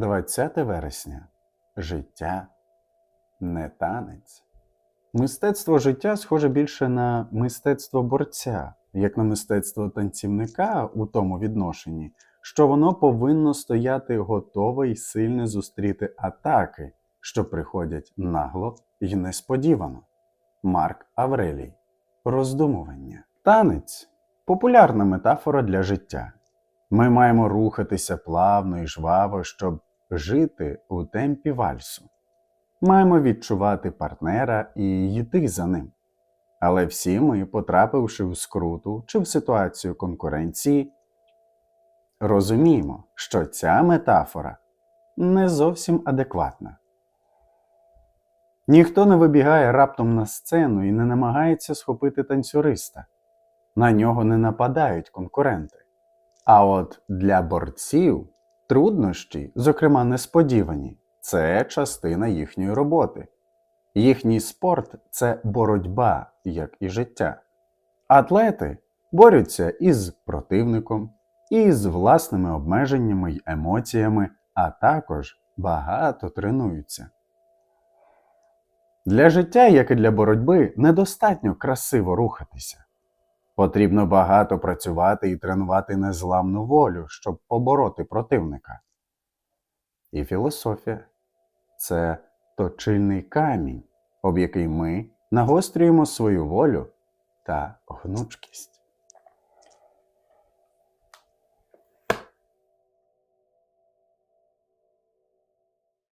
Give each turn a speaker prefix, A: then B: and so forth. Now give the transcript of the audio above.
A: 20 вересня. Життя не танець. Мистецтво життя схоже більше на мистецтво борця, як на мистецтво танцівника у тому відношенні, що воно повинно стояти готове і сильно зустріти атаки, що приходять нагло і несподівано. Марк Аврелій. Роздумування. Танець популярна метафора для життя. Ми маємо рухатися плавно і жваво, щоб жити у темпі вальсу. Маємо відчувати партнера і йти за ним. Але всі ми, потрапивши в скруту чи в ситуацію конкуренції, розуміємо, що ця метафора не зовсім адекватна. Ніхто не вибігає раптом на сцену і не намагається схопити танцюриста. На нього не нападають конкуренти. А от для борців труднощі, зокрема несподівані, це частина їхньої роботи. Їхній спорт це боротьба, як і життя. Атлети борються із противником, і з власними обмеженнями й емоціями, а також багато тренуються. Для життя, як і для боротьби, недостатньо красиво рухатися. Потрібно багато працювати і тренувати незламну волю, щоб побороти противника. І філософія це точильний камінь, об який ми нагострюємо свою волю та гнучкість.